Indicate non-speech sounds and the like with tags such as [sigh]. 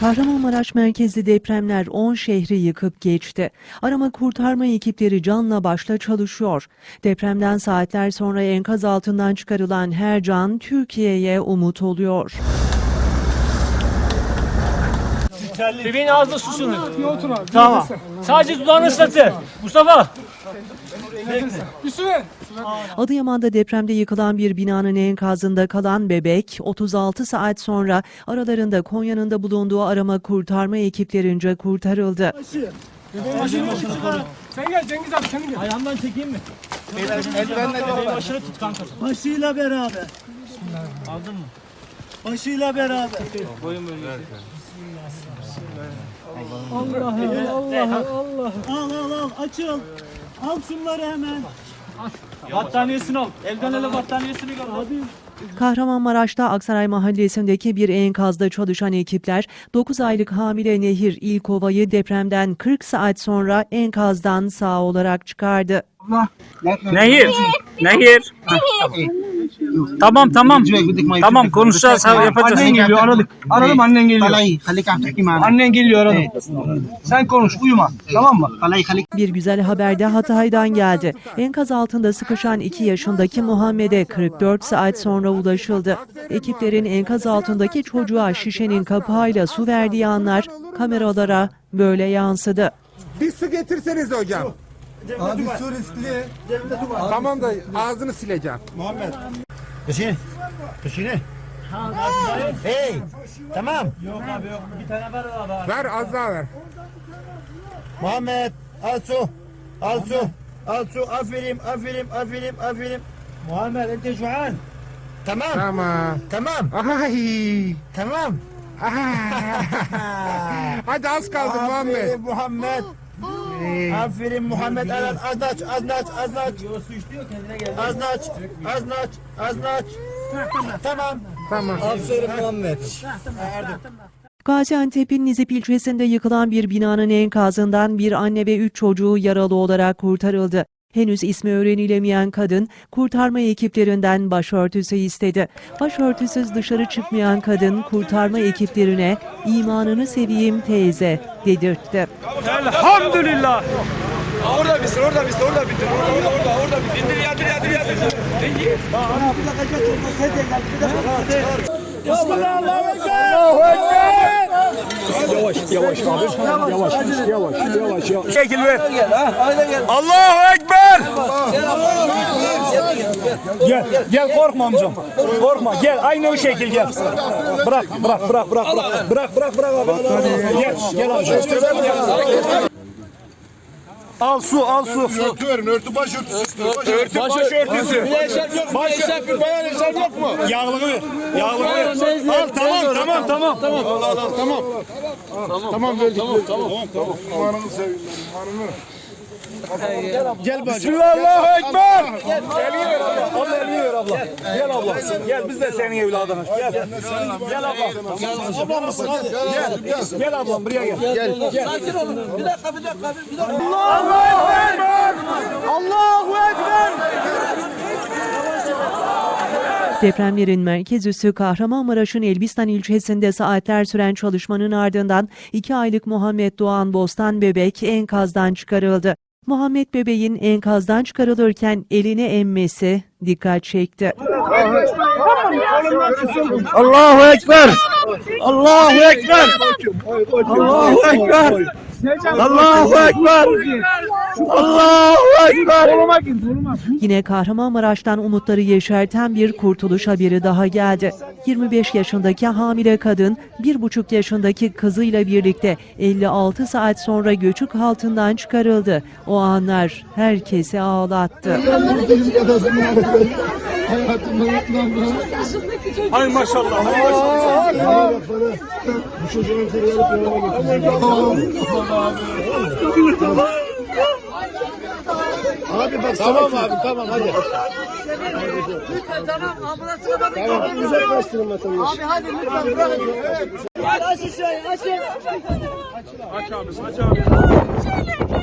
Kahramanmaraş merkezli depremler 10 şehri yıkıp geçti. Arama kurtarma ekipleri canla başla çalışıyor. Depremden saatler sonra enkaz altından çıkarılan her can Türkiye'ye umut oluyor. Bebeğin ağzına susunu. Tamam. Sadece dudağını ıslatı. Mustafa. Adıyaman'da depremde yıkılan bir binanın enkazında kalan bebek 36 saat sonra aralarında Konya'nın da bulunduğu arama kurtarma ekiplerince kurtarıldı. Sen gel Cengiz abi sen gel. Ayağımdan çekeyim mi? Bebeğin başını tut kanka. Başıyla beraber. Aldın mı? Başıyla beraber. Boyun bölgesi. Allah Allah Allah. Al al al açıl. Al şunları hemen. Battaniyesini al. Elden ele battaniyesini gör. Abi Kahramanmaraş'ta Aksaray Mahallesi'ndeki bir enkazda çalışan ekipler 9 aylık hamile Nehir İlkova'yı depremden 40 saat sonra enkazdan sağ olarak çıkardı. Nehir. Nehir. Tamam tamam. Tamam konuşacağız yapacağız. Annen geliyor aradık. Aradım annen geliyor. Annen geliyor aradım. Sen konuş uyuma tamam mı? Bir güzel haber de Hatay'dan geldi. Enkaz altında sıkışan 2 yaşındaki Muhammed'e 44 saat sonra ulaşıldı. Ekiplerin enkaz altındaki çocuğa şişenin kapağıyla su verdiği anlar kameralara böyle yansıdı. Bir su getirseniz hocam. Abi su riskli. Tamam da ağzını sileceğim. Muhammed. Hüseyin. Hüseyin. Hey. Tamam. Yok abi yok. Bir tane ver abi. Ver az daha ver. Muhammed. Al su. Al su. Al su. Aferin. Aferin. Aferin. Aferin. Muhammed. Ente şu an. Tamam. Tamam. Tamam. Ay. Tamam. [laughs] Hadi az kaldı Muhammed. Muhammed. Aferin Muhammed Aral. Aznaç, aznaç, aznaç. Aznaç, aznaç, aznaç. Tamam. Tamam. Aferin Muhammed. Gaziantep'in Nizip ilçesinde yıkılan bir binanın enkazından bir anne ve üç çocuğu yaralı olarak kurtarıldı. Henüz ismi öğrenilemeyen kadın kurtarma ekiplerinden başörtüsü istedi. Başörtüsüz dışarı çıkmayan kadın kurtarma ekiplerine imanını seveyim teyze dedirtti. Elhamdülillah. Orada bitsin orada bitsin orada bitir. Orada orada orada orada bitir. İndir yadır yadır yadır. İyi. Çekil ver. Allahu Ekber. Gel, gel korkma amcam. Korkma, gel aynı o şekil gel. Bırak, bırak, bırak, bırak, bırak, bırak, bırak, bırak abi. Gel, gel amcam. Al su, al su. Örtü verin. Örtü başörtüsü istiyor. Örtü başörtüsü. Bir eşarp yok mu? Bir eşarp bir bayan eşarp yok mu? Yağlığı ver. Yağlığı ver. Al tamam, tamam, tamam. Tamam. Tamam. Tamam verdik. Tamam tamam. Tamam. Umarını seveyim. Umarını. Gel bacım. Bismillah, Ekber. Geliyor abla. Abla geliyor abla. Gel abla. Gel biz de senin evladınız. Gel. Gel abla. Ablam mısın? Gel. Gel ablam buraya gel. Gel. Gel. sakin olun. Bir dakika bir dakika bir dakika. Allahu Ekber. Allahu Ekber. Depremlerin merkez üssü Kahramanmaraş'ın Elbistan ilçesinde saatler süren çalışmanın ardından 2 aylık Muhammed Doğan Bostan bebek enkazdan çıkarıldı. Muhammed bebeğin enkazdan çıkarılırken elini emmesi dikkat çekti. Allahu Ekber. Allahu Ekber. Allahu Ekber. Allahu Ekber. Allahu Ekber. Yine Kahramanmaraş'tan umutları yeşerten bir kurtuluş haberi daha geldi. 25 yaşındaki hamile kadın 1,5 yaşındaki kızıyla birlikte 56 saat sonra göçük altından çıkarıldı. O anlar herkesi ağlattı. Ay maşallah. Ay maşallah. Tamam abi tamam hadi. Lütfen tamam ambulansına da kapı uzaklaştırın vatandaşı. Abi hadi lütfen bırakın. Aç şişeyi açın. Aç abi aç abi.